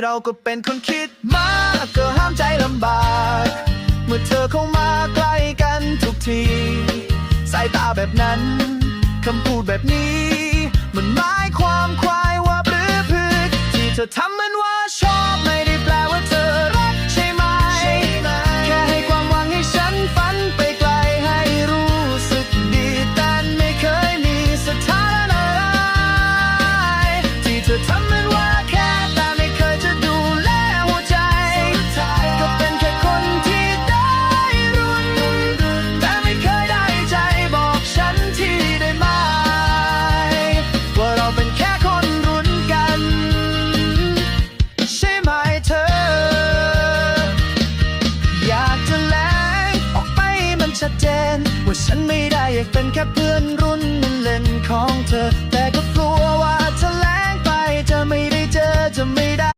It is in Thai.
เราก็เป็นคนคิดมากก็ห้ามใจลำบาก เมื่อเธอเข้ามาใกล้กันทุกที สายตาแบบนั้น คำพูดแบบนี้ มันหมายความควายว่าหรือพึกที่เธอทำเหมันว่าชอบ จะแลงออกไปมันชัดเจน ว่าฉันไม่ได้อยากเป็นแค่เพื่อนรุ่นเล่นของเธอ